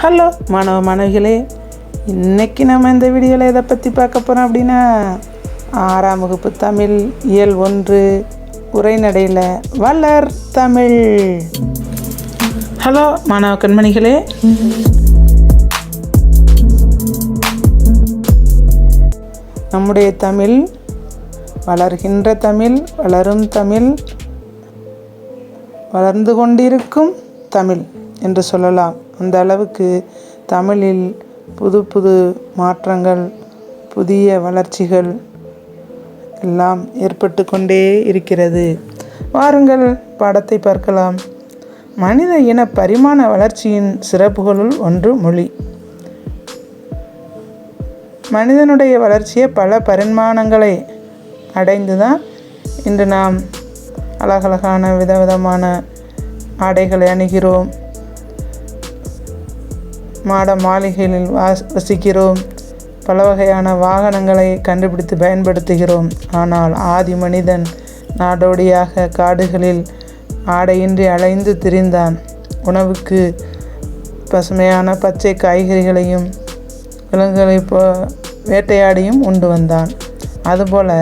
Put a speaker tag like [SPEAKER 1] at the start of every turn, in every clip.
[SPEAKER 1] hello மாணவ மாணவிகளே இன்றைக்கி நம்ம இந்த வீடியோவில் எதை பற்றி பார்க்க போகிறோம் அப்படின்னா ஆறாம் வகுப்பு தமிழ் இயல் ஒன்று உரைநடையில் வளர் தமிழ் ஹலோ மாணவ கண்மணிகளே நம்முடைய தமிழ் வளர்கின்ற தமிழ் வளரும் தமிழ் வளர்ந்து கொண்டிருக்கும் தமிழ் என்று சொல்லலாம் அந்த அளவுக்கு தமிழில் புது புது மாற்றங்கள் புதிய வளர்ச்சிகள் எல்லாம் ஏற்பட்டு கொண்டே இருக்கிறது வாருங்கள் பாடத்தை பார்க்கலாம் மனித இன பரிமாண வளர்ச்சியின் சிறப்புகளுள் ஒன்று மொழி மனிதனுடைய வளர்ச்சியை பல பரிமாணங்களை அடைந்து தான் இன்று நாம் அழகழகான விதவிதமான ஆடைகளை அணுகிறோம் மாட மாளிகைகளில் வசிக்கிறோம் பல வகையான வாகனங்களை கண்டுபிடித்து பயன்படுத்துகிறோம் ஆனால் ஆதி மனிதன் நாடோடியாக காடுகளில் ஆடையின்றி அலைந்து திரிந்தான் உணவுக்கு பசுமையான பச்சை காய்கறிகளையும் விலங்குகளை போ வேட்டையாடியும் உண்டு வந்தான் அதுபோல்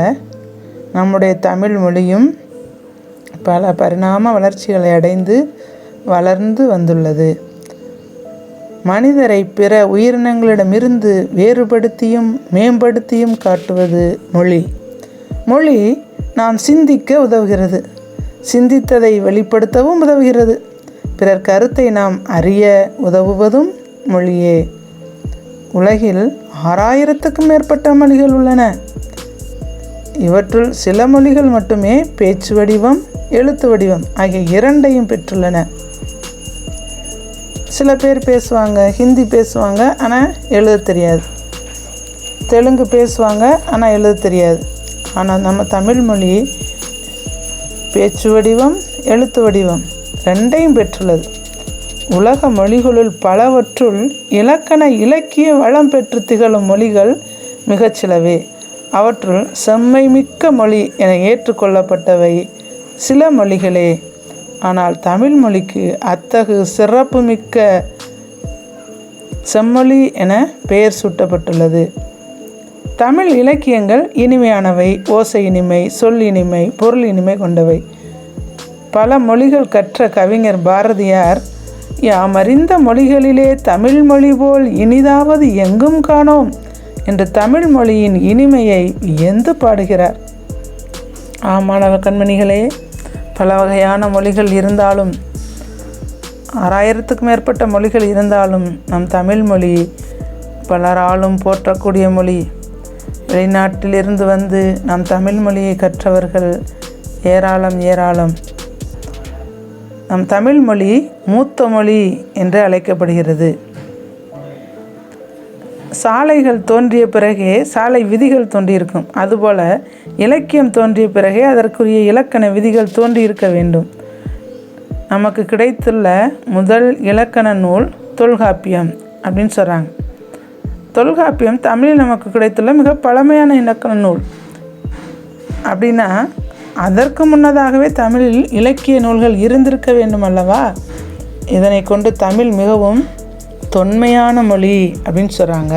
[SPEAKER 1] நம்முடைய தமிழ் மொழியும் பல பரிணாம வளர்ச்சிகளை அடைந்து வளர்ந்து வந்துள்ளது மனிதரை பிற உயிரினங்களிடமிருந்து வேறுபடுத்தியும் மேம்படுத்தியும் காட்டுவது மொழி மொழி நாம் சிந்திக்க உதவுகிறது சிந்தித்ததை வெளிப்படுத்தவும் உதவுகிறது பிறர் கருத்தை நாம் அறிய உதவுவதும் மொழியே உலகில் ஆறாயிரத்துக்கும் மேற்பட்ட மொழிகள் உள்ளன இவற்றுள் சில மொழிகள் மட்டுமே பேச்சு வடிவம் எழுத்து வடிவம் ஆகிய இரண்டையும் பெற்றுள்ளன சில பேர் பேசுவாங்க ஹிந்தி பேசுவாங்க ஆனால் எழுத தெரியாது தெலுங்கு பேசுவாங்க ஆனால் எழுத தெரியாது ஆனால் நம்ம தமிழ் மொழி பேச்சு வடிவம் எழுத்து வடிவம் ரெண்டையும் பெற்றுள்ளது உலக மொழிகளுள் பலவற்றுள் இலக்கண இலக்கிய வளம் பெற்று திகழும் மொழிகள் மிகச்சிலவே அவற்றுள் செம்மை மிக்க மொழி என ஏற்றுக்கொள்ளப்பட்டவை சில மொழிகளே ஆனால் தமிழ் மொழிக்கு அத்தகு சிறப்புமிக்க செம்மொழி என பெயர் சூட்டப்பட்டுள்ளது தமிழ் இலக்கியங்கள் இனிமையானவை ஓசை இனிமை சொல் இனிமை பொருள் இனிமை கொண்டவை பல மொழிகள் கற்ற கவிஞர் பாரதியார் யாமறிந்த மொழிகளிலே தமிழ் மொழி போல் இனிதாவது எங்கும் காணோம் என்று தமிழ் மொழியின் இனிமையை எந்து பாடுகிறார் ஆமாணவ கண்மணிகளே பல வகையான மொழிகள் இருந்தாலும் ஆறாயிரத்துக்கும் மேற்பட்ட மொழிகள் இருந்தாலும் நம் தமிழ் மொழி பலராலும் போற்றக்கூடிய மொழி வெளிநாட்டிலிருந்து வந்து நம் தமிழ் மொழியை கற்றவர்கள் ஏராளம் ஏராளம் நம் தமிழ் மொழி மூத்த மொழி என்று அழைக்கப்படுகிறது சாலைகள் தோன்றிய பிறகே சாலை விதிகள் தோன்றியிருக்கும் அதுபோல் இலக்கியம் தோன்றிய பிறகே அதற்குரிய இலக்கண விதிகள் தோன்றியிருக்க வேண்டும் நமக்கு கிடைத்துள்ள முதல் இலக்கண நூல் தொல்காப்பியம் அப்படின்னு சொல்கிறாங்க தொல்காப்பியம் தமிழில் நமக்கு கிடைத்துள்ள மிக பழமையான இலக்கண நூல் அப்படின்னா அதற்கு முன்னதாகவே தமிழில் இலக்கிய நூல்கள் இருந்திருக்க வேண்டும் அல்லவா இதனை கொண்டு தமிழ் மிகவும் தொன்மையான மொழி அப்படின்னு சொல்கிறாங்க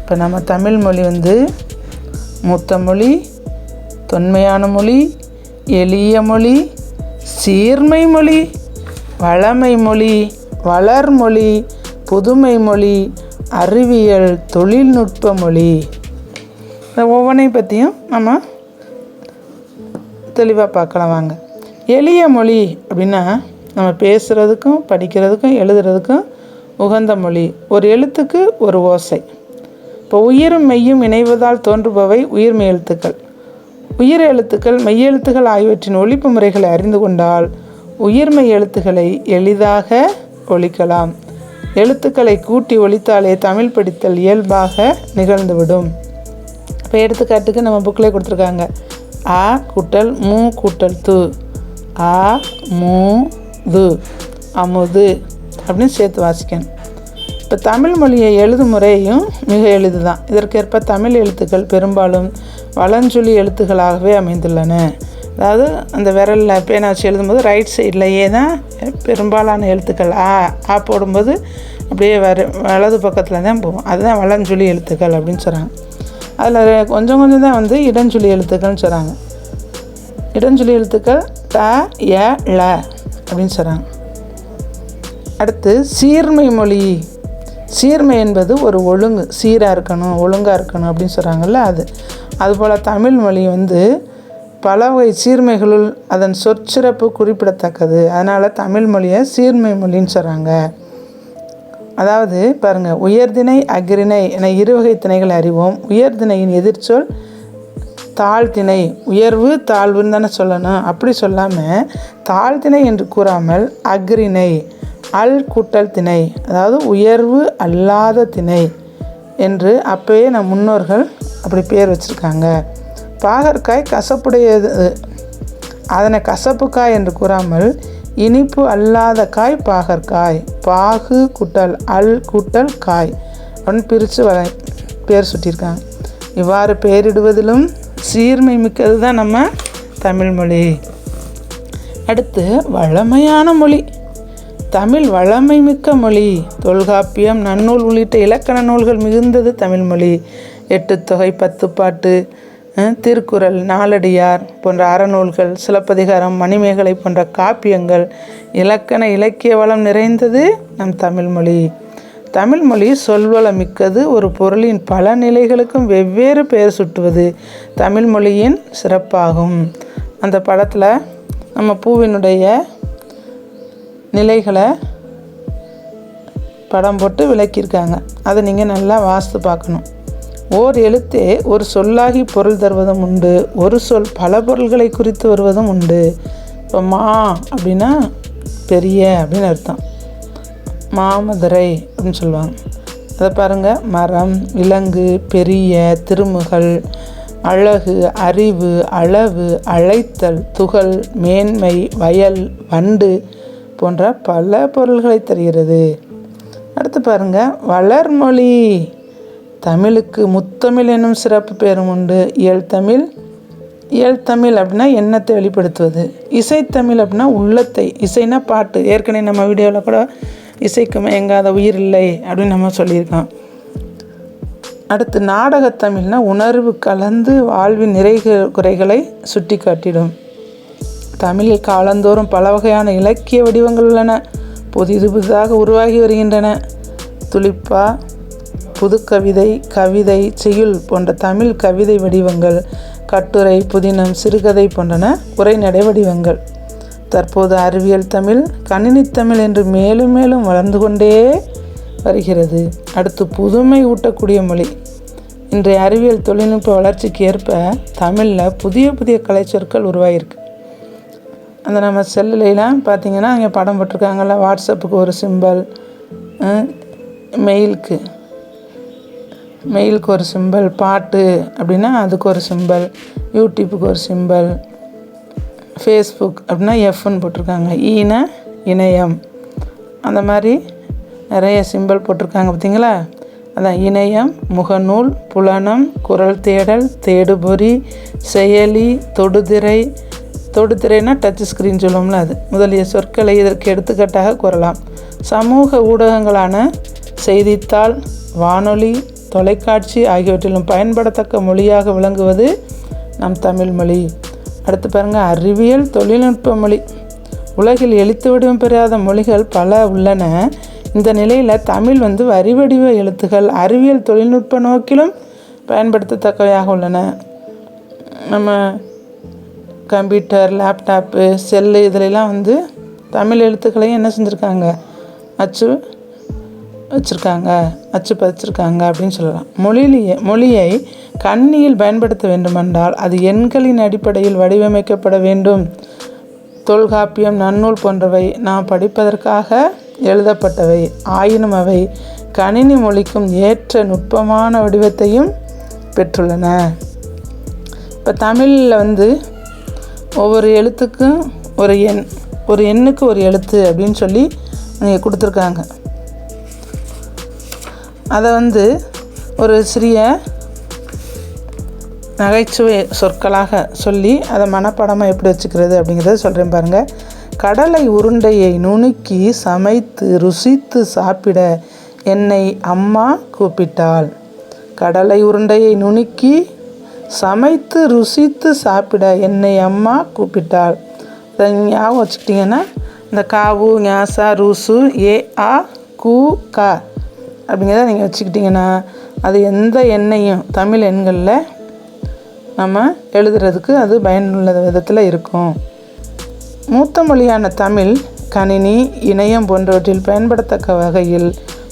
[SPEAKER 1] இப்போ நம்ம தமிழ் மொழி வந்து மூத்த மொழி தொன்மையான மொழி எளிய மொழி சீர்மை மொழி வளமை மொழி வளர்மொழி புதுமை மொழி அறிவியல் தொழில்நுட்ப மொழி இந்த ஒவ்வொன்றையும் பற்றியும் நம்ம தெளிவாக பார்க்கலாம் வாங்க எளிய மொழி அப்படின்னா நம்ம பேசுகிறதுக்கும் படிக்கிறதுக்கும் எழுதுறதுக்கும் உகந்த மொழி ஒரு எழுத்துக்கு ஒரு ஓசை இப்போ உயிரும் மெய்யும் இணைவதால் தோன்றுபவை உயிர் எழுத்துக்கள் உயிர் எழுத்துக்கள் மெய்யெழுத்துக்கள் ஆகியவற்றின் ஒழிப்பு முறைகளை அறிந்து கொண்டால் உயிர்மை எழுத்துக்களை எளிதாக ஒழிக்கலாம் எழுத்துக்களை கூட்டி ஒழித்தாலே தமிழ் படித்தல் இயல்பாக நிகழ்ந்துவிடும் இப்போ எடுத்துக்காட்டுக்கு நம்ம புக்கில் கொடுத்துருக்காங்க ஆ கூட்டல் மூ கூட்டல் து ஆ மூ து அமுது அப்படின்னு சேர்த்து வாசிக்கணும் இப்போ தமிழ் மொழியை எழுதும் முறையும் மிக எளிது தான் இதற்கேற்ப தமிழ் எழுத்துக்கள் பெரும்பாலும் வளஞ்சொலி எழுத்துக்களாகவே அமைந்துள்ளன அதாவது அந்த விரலில் பேனை வச்சு எழுதும்போது ரைட் சைட்லையே தான் பெரும்பாலான எழுத்துக்கள் ஆ ஆ போடும்போது அப்படியே வர வலது பக்கத்தில் தான் போகும் அதுதான் வளஞ்சொலி எழுத்துக்கள் அப்படின்னு சொல்கிறாங்க அதில் கொஞ்சம் கொஞ்சம் தான் வந்து இடஞ்சொலி எழுத்துக்கள்னு சொல்கிறாங்க இடஞ்சொலி எழுத்துக்கள் த ஏ ல அப்படின்னு சொல்கிறாங்க அடுத்து சீர்மை மொழி சீர்மை என்பது ஒரு ஒழுங்கு சீராக இருக்கணும் ஒழுங்காக இருக்கணும் அப்படின்னு சொல்கிறாங்கல்ல அது அதுபோல் தமிழ் மொழி வந்து பல வகை சீர்மைகளுள் அதன் சொற்சிறப்பு குறிப்பிடத்தக்கது அதனால் தமிழ் மொழியை சீர்மை மொழின்னு சொல்கிறாங்க அதாவது பாருங்கள் உயர்திணை அக்ரிணை என இருவகை திணைகள் அறிவோம் உயர்தினையின் எதிர்ச்சொல் தாழ்திணை உயர்வு தாழ்வுன்னு தானே சொல்லணும் அப்படி சொல்லாமல் தாழ்த்திணை என்று கூறாமல் அக்ரிணை அல் கூட்டல் திணை அதாவது உயர்வு அல்லாத திணை என்று அப்பயே நம் முன்னோர்கள் அப்படி பேர் வச்சுருக்காங்க பாகற்காய் கசப்புடையது அதனை கசப்புக்காய் என்று கூறாமல் இனிப்பு அல்லாத காய் பாகற்காய் பாகு கூட்டல் அல் கூட்டல் காய் அப்படின்னு பிரித்து வர பேர் சுட்டியிருக்காங்க இவ்வாறு பெயரிடுவதிலும் சீர்மை மிக்கது தான் நம்ம தமிழ்மொழி அடுத்து வளமையான மொழி தமிழ் வளமை மிக்க மொழி தொல்காப்பியம் நன்னூல் உள்ளிட்ட இலக்கண நூல்கள் மிகுந்தது தமிழ்மொழி எட்டுத்தொகை பத்துப்பாட்டு திருக்குறள் நாலடியார் போன்ற அறநூல்கள் சிலப்பதிகாரம் மணிமேகலை போன்ற காப்பியங்கள் இலக்கண இலக்கிய வளம் நிறைந்தது நம் தமிழ்மொழி தமிழ்மொழி சொல்வளம் மிக்கது ஒரு பொருளின் பல நிலைகளுக்கும் வெவ்வேறு பெயர் சுட்டுவது தமிழ்மொழியின் சிறப்பாகும் அந்த படத்தில் நம்ம பூவினுடைய நிலைகளை படம் போட்டு விளக்கியிருக்காங்க அதை நீங்கள் நல்லா வாசித்து பார்க்கணும் ஓர் எழுத்தே ஒரு சொல்லாகி பொருள் தருவதும் உண்டு ஒரு சொல் பல பொருள்களை குறித்து வருவதும் உண்டு இப்போ மா அப்படின்னா பெரிய அப்படின்னு அர்த்தம் மாமதுரை அப்படின்னு சொல்லுவாங்க அதை பாருங்கள் மரம் விலங்கு பெரிய திருமுகள் அழகு அறிவு அளவு அழைத்தல் துகள் மேன்மை வயல் வண்டு போன்ற பல பொருள்களை தருகிறது அடுத்து பாருங்கள் வளர்மொழி தமிழுக்கு முத்தமிழ் என்னும் சிறப்பு பெயரும் உண்டு தமிழ் இயல் தமிழ் அப்படின்னா எண்ணத்தை வெளிப்படுத்துவது இசைத்தமிழ் அப்படின்னா உள்ளத்தை இசைனா பாட்டு ஏற்கனவே நம்ம வீடியோவில் கூட இசைக்கு எங்காத உயிர் இல்லை அப்படின்னு நம்ம சொல்லியிருக்கோம் அடுத்து நாடகத்தமிழ்னா உணர்வு கலந்து வாழ்வின் நிறை குறைகளை சுட்டி காட்டிடும் தமிழில் காலந்தோறும் பல வகையான இலக்கிய வடிவங்கள் உள்ளன புதிது புதிதாக உருவாகி வருகின்றன துளிப்பா புதுக்கவிதை கவிதை செய்யுள் போன்ற தமிழ் கவிதை வடிவங்கள் கட்டுரை புதினம் சிறுகதை போன்றன உரைநடை வடிவங்கள் தற்போது அறிவியல் தமிழ் கணினி தமிழ் என்று மேலும் மேலும் வளர்ந்து கொண்டே வருகிறது அடுத்து புதுமை ஊட்டக்கூடிய மொழி இன்றைய அறிவியல் தொழில்நுட்ப வளர்ச்சிக்கு ஏற்ப தமிழில் புதிய புதிய கலைச்சொற்கள் உருவாகியிருக்கு அந்த நம்ம செல்லுலாம் பார்த்திங்கன்னா அங்கே படம் போட்டிருக்காங்கல்ல வாட்ஸ்அப்புக்கு ஒரு சிம்பல் மெயிலுக்கு மெயிலுக்கு ஒரு சிம்பல் பாட்டு அப்படின்னா அதுக்கு ஒரு சிம்பல் யூடியூப்புக்கு ஒரு சிம்பல் ஃபேஸ்புக் அப்படின்னா எஃப்னு போட்டிருக்காங்க ஈன இணையம் அந்த மாதிரி நிறைய சிம்பிள் போட்டிருக்காங்க பார்த்திங்களா அதான் இணையம் முகநூல் புலனம் குரல் தேடல் தேடுபொறி செயலி தொடுதிரை தொடுதிரைனா டச் ஸ்க்ரீன் சொல்லுவோம்ல அது முதலிய சொற்களை இதற்கு எடுத்துக்காட்டாக கூறலாம் சமூக ஊடகங்களான செய்தித்தாள் வானொலி தொலைக்காட்சி ஆகியவற்றிலும் பயன்படத்தக்க மொழியாக விளங்குவது நம் தமிழ் மொழி அடுத்து பாருங்கள் அறிவியல் தொழில்நுட்ப மொழி உலகில் எழுத்து வடிவம் பெறாத மொழிகள் பல உள்ளன இந்த நிலையில் தமிழ் வந்து வரிவடிவ எழுத்துகள் அறிவியல் தொழில்நுட்ப நோக்கிலும் பயன்படுத்தத்தக்கவையாக உள்ளன நம்ம கம்ப்யூட்டர் லேப்டாப்பு செல்லு இதிலெல்லாம் வந்து தமிழ் எழுத்துக்களையும் என்ன செஞ்சுருக்காங்க அச்சு வச்சுருக்காங்க அச்சு பதிச்சிருக்காங்க அப்படின்னு சொல்லலாம் மொழியிலேயே மொழியை கண்ணியில் பயன்படுத்த வேண்டுமென்றால் அது எண்களின் அடிப்படையில் வடிவமைக்கப்பட வேண்டும் தொல்காப்பியம் நன்னூல் போன்றவை நாம் படிப்பதற்காக எழுதப்பட்டவை ஆயினும் அவை கணினி மொழிக்கும் ஏற்ற நுட்பமான வடிவத்தையும் பெற்றுள்ளன இப்போ தமிழில் வந்து ஒவ்வொரு எழுத்துக்கும் ஒரு எண் ஒரு எண்ணுக்கு ஒரு எழுத்து அப்படின்னு சொல்லி கொடுத்துருக்காங்க அதை வந்து ஒரு சிறிய நகைச்சுவை சொற்களாக சொல்லி அதை மனப்படமாக எப்படி வச்சுக்கிறது அப்படிங்கிறத சொல்கிறேன் பாருங்கள் கடலை உருண்டையை நுணுக்கி சமைத்து ருசித்து சாப்பிட என்னை அம்மா கூப்பிட்டாள் கடலை உருண்டையை நுணுக்கி சமைத்து ருசித்து சாப்பிட என்னை அம்மா கூப்பிட்டாள் இதை ஞாபகம் வச்சுக்கிட்டிங்கன்னா இந்த காவு ஞாசா ரூசு ஏ ஆ கூ கா அப்படிங்கிறத நீங்கள் வச்சுக்கிட்டிங்கன்னா அது எந்த எண்ணையும் தமிழ் எண்களில் நம்ம எழுதுறதுக்கு அது பயனுள்ள விதத்தில் இருக்கும் மூத்த மொழியான தமிழ் கணினி இணையம் போன்றவற்றில் பயன்படுத்தக்க வகையில்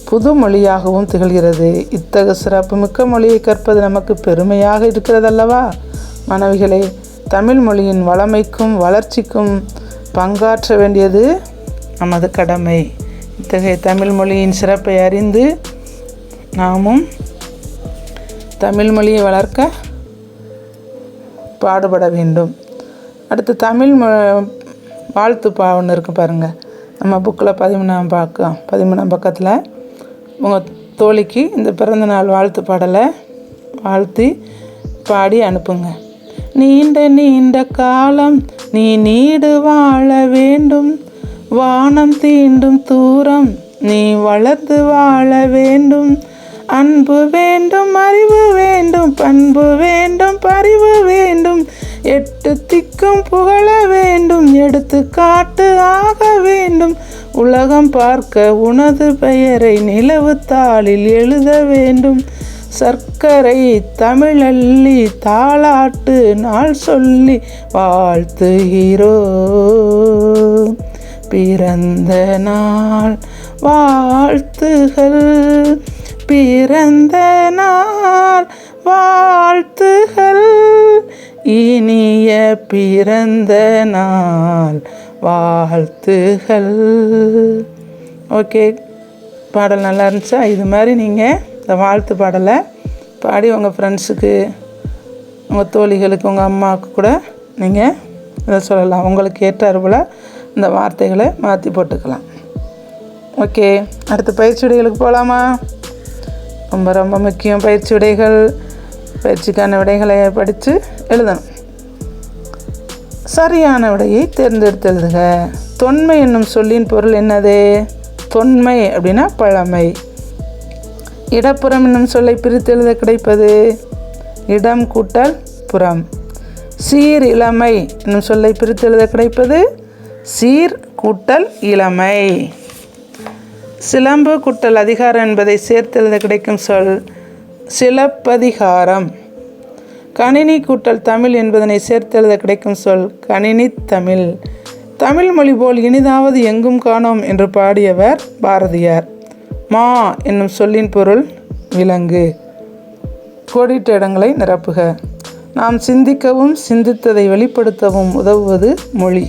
[SPEAKER 1] புது மொழியாகவும் திகழ்கிறது இத்தகு சிறப்பு மிக்க மொழியை கற்பது நமக்கு பெருமையாக இருக்கிறதல்லவா மாணவிகளே தமிழ் மொழியின் வளமைக்கும் வளர்ச்சிக்கும் பங்காற்ற வேண்டியது நமது கடமை இத்தகைய தமிழ் மொழியின் சிறப்பை அறிந்து நாமும் தமிழ் மொழியை வளர்க்க பாடுபட வேண்டும் அடுத்து தமிழ் மொ வாழ்த்து பா ஒன்று இருக்குது பாருங்கள் நம்ம புக்கில் பதிமூணாம் பார்க்க பதிமூணாம் பக்கத்தில் உங்கள் தோழிக்கு இந்த பிறந்தநாள் வாழ்த்து பாடலை வாழ்த்தி பாடி அனுப்புங்க நீண்ட நீண்ட காலம் நீ நீடு வாழ வேண்டும் வானம் தீண்டும் தூரம் நீ வளர்ந்து வாழ வேண்டும் அன்பு வேண்டும் அறிவு வேண்டும் பண்பு வேண்டும் பறிவு வேண்டும் எட்டு திக்கும் புகழ வேண்டும் எடுத்து காட்டு ஆக வேண்டும் உலகம் பார்க்க உனது பெயரை நிலவுத்தாளில் எழுத வேண்டும் சர்க்கரை தமிழள்ளி தாளாட்டு நாள் சொல்லி வாழ்த்துகிறோ பிறந்த நாள் வாழ்த்துகள் பிறந்த நாள் வாழ்த்துகள் இனிய பிறந்த நாள் வாழ்த்துகள் ஓகே பாடல் நல்லா இருந்துச்சா இது மாதிரி நீங்கள் இந்த வாழ்த்து பாடலை பாடி உங்கள் ஃப்ரெண்ட்ஸுக்கு உங்கள் தோழிகளுக்கு உங்கள் அம்மாவுக்கு கூட நீங்கள் இதை சொல்லலாம் உங்களுக்கு ஏற்றாறுபோல் இந்த வார்த்தைகளை மாற்றி போட்டுக்கலாம் ஓகே அடுத்த பயிற்சி உடைகளுக்கு போகலாமா ரொம்ப ரொம்ப முக்கியம் பயிற்சி விடைகள் பயிற்சிக்கான விடைகளை படித்து எழுதணும் சரியான விடையை தேர்ந்தெடுத்தெழுதுக தொன்மை என்னும் சொல்லின் பொருள் என்னது தொன்மை அப்படின்னா பழமை இடப்புறம் என்னும் சொல்லை பிரித்து எழுத கிடைப்பது இடம் கூட்டல் புறம் சீர் இளமை என்னும் சொல்லை பிரித்து எழுத கிடைப்பது சீர் கூட்டல் இளமை சிலம்பு கூட்டல் அதிகாரம் என்பதை சேர்த்தெழுத கிடைக்கும் சொல் சிலப்பதிகாரம் கணினி கூட்டல் தமிழ் என்பதனை சேர்த்தெழுத கிடைக்கும் சொல் கணினி தமிழ் தமிழ் மொழி போல் இனிதாவது எங்கும் காணோம் என்று பாடியவர் பாரதியார் மா என்னும் சொல்லின் பொருள் விலங்கு கோடிட்ட இடங்களை நிரப்புக நாம் சிந்திக்கவும் சிந்தித்ததை வெளிப்படுத்தவும் உதவுவது மொழி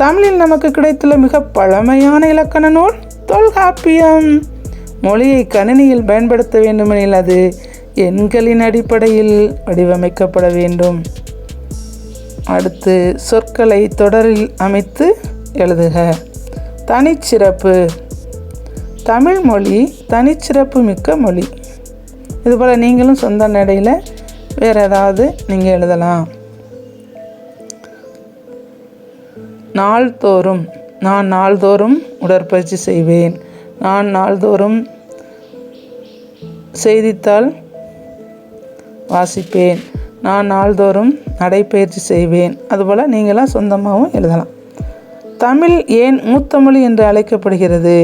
[SPEAKER 1] தமிழில் நமக்கு கிடைத்துள்ள மிக பழமையான இலக்கண நூல் தொல்காப்பியம் மொழியை கணினியில் பயன்படுத்த வேண்டுமெனில் அது எண்களின் அடிப்படையில் வடிவமைக்கப்பட வேண்டும் அடுத்து சொற்களை தொடரில் அமைத்து எழுதுக தனிச்சிறப்பு தமிழ் மொழி தனிச்சிறப்பு மிக்க மொழி இதுபோல் நீங்களும் சொந்த நடையில் வேறு ஏதாவது நீங்கள் எழுதலாம் நாள்தோறும் நான் நாள்தோறும் உடற்பயிற்சி செய்வேன் நான் நாள்தோறும் செய்தித்தாள் வாசிப்பேன் நான் நாள்தோறும் நடைப்பயிற்சி செய்வேன் அதுபோல் நீங்களாம் சொந்தமாகவும் எழுதலாம் தமிழ் ஏன் மூத்தமொழி என்று அழைக்கப்படுகிறது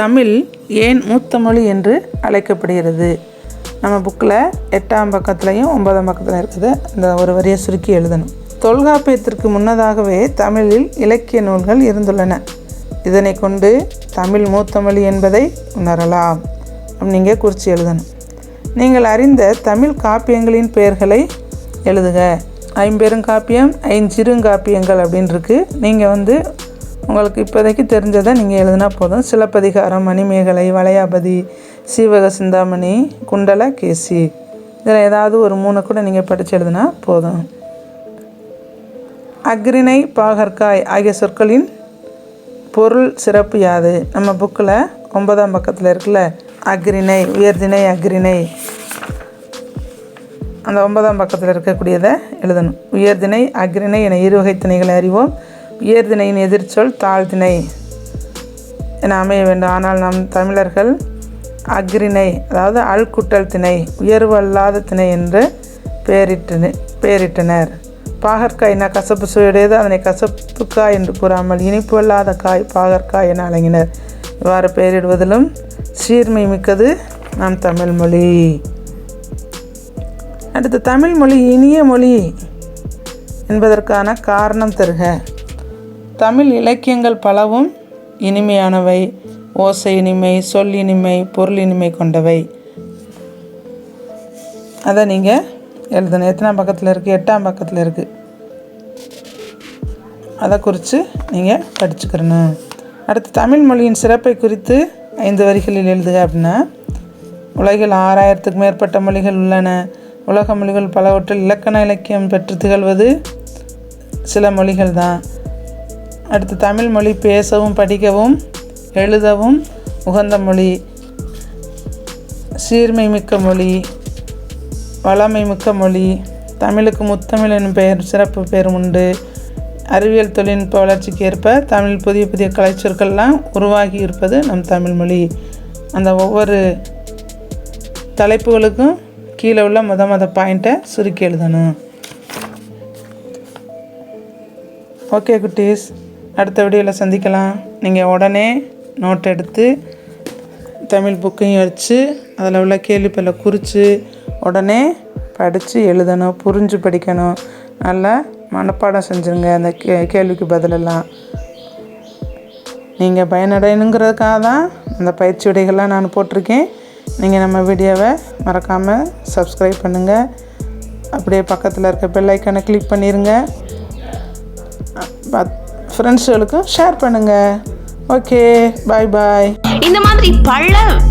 [SPEAKER 1] தமிழ் ஏன் மூத்த மொழி என்று அழைக்கப்படுகிறது நம்ம புக்கில் எட்டாம் பக்கத்துலேயும் ஒன்பதாம் பக்கத்தில் இருக்குது இந்த ஒரு வரியை சுருக்கி எழுதணும் தொல்காப்பியத்திற்கு முன்னதாகவே தமிழில் இலக்கிய நூல்கள் இருந்துள்ளன இதனை கொண்டு தமிழ் மூத்த மொழி என்பதை உணரலாம் நீங்கள் குறித்து எழுதணும் நீங்கள் அறிந்த தமிழ் காப்பியங்களின் பெயர்களை எழுதுக ஐம்பெருங்காப்பியம் ஐஞ்சிறுங்காப்பியங்கள் அப்படின்னு இருக்குது நீங்கள் வந்து உங்களுக்கு இப்போதைக்கு தெரிஞ்சதை நீங்கள் எழுதினா போதும் சிலப்பதிகாரம் மணிமேகலை வளையாபதி சீவக சிந்தாமணி குண்டல கேசி இதில் ஏதாவது ஒரு மூணு கூட நீங்கள் படித்து எழுதுனா போதும் அக்ரிணை பாகற்காய் ஆகிய சொற்களின் பொருள் சிறப்பு யாது நம்ம புக்கில் ஒன்பதாம் பக்கத்தில் இருக்குல்ல அக்ரிணை உயர்திணை அக்ரிணை அந்த ஒன்பதாம் பக்கத்தில் இருக்கக்கூடியதை எழுதணும் உயர்திணை அக்ரிணை என இருவகை திணைகளை அறிவோம் உயர்திணையின் எதிர்ச்சொல் தாழ்தினை என அமைய வேண்டும் ஆனால் நம் தமிழர்கள் அக்ரிணை அதாவது அல்குட்டல் திணை உயர்வு அல்லாத திணை என்று பெயரிட்டு பெயரிட்டனர் பாகற்காய்னா கசப்பு சுவையுடையது அதனை கசப்புக்காய் என்று கூறாமல் இனிப்பு அல்லாத காய் பாகற்காய் என அழங்கினர் இவ்வாறு பெயரிடுவதிலும் சீர்மை மிக்கது நம் தமிழ் மொழி அடுத்து தமிழ் மொழி இனிய மொழி என்பதற்கான காரணம் தருக தமிழ் இலக்கியங்கள் பலவும் இனிமையானவை ஓசை இனிமை சொல் இனிமை பொருள் இனிமை கொண்டவை அதை நீங்கள் எழுதணும் எத்தனாம் பக்கத்தில் இருக்குது எட்டாம் பக்கத்தில் இருக்குது அதை குறித்து நீங்கள் படிச்சுக்கிறணும் அடுத்து தமிழ் மொழியின் சிறப்பை குறித்து ஐந்து வரிகளில் எழுதுக அப்படின்னா உலகில் ஆறாயிரத்துக்கு மேற்பட்ட மொழிகள் உள்ளன உலக மொழிகள் பலவற்றில் இலக்கண இலக்கியம் பெற்று திகழ்வது சில மொழிகள் தான் அடுத்து தமிழ் மொழி பேசவும் படிக்கவும் எழுதவும் உகந்த மொழி சீர்மை மிக்க மொழி வளமை மிக்க மொழி தமிழுக்கு முத்தமிழ் எனும் பெயர் சிறப்பு பெயர் உண்டு அறிவியல் தொழில்நுட்ப வளர்ச்சிக்கு ஏற்ப தமிழ் புதிய புதிய கலைச்சொற்கள்லாம் உருவாகி இருப்பது நம் தமிழ் மொழி அந்த ஒவ்வொரு தலைப்புகளுக்கும் கீழே உள்ள மொத மொத பாயிண்ட்டை சுருக்கி எழுதணும் ஓகே குட்டீஸ் அடுத்த வீடியோவில் சந்திக்கலாம் நீங்கள் உடனே நோட் எடுத்து தமிழ் புக்கையும் வச்சு அதில் உள்ள கேள்விப்பில் குறித்து உடனே படித்து எழுதணும் புரிஞ்சு படிக்கணும் நல்லா மனப்பாடம் செஞ்சுருங்க அந்த கே கேள்விக்கு பதிலெல்லாம் நீங்கள் பயனடையணுங்கிறதுக்காக தான் அந்த பயிற்சி விடைகள்லாம் நான் போட்டிருக்கேன் நீங்கள் நம்ம வீடியோவை மறக்காமல் சப்ஸ்கிரைப் பண்ணுங்கள் அப்படியே பக்கத்தில் இருக்க பெல்லைக்கனை கிளிக் பண்ணிடுங்க ஃப்ரெண்ட்ஸுகளுக்கும் ஷேர் பண்ணுங்கள் ஓகே பாய் பாய்
[SPEAKER 2] இந்த மாதிரி பல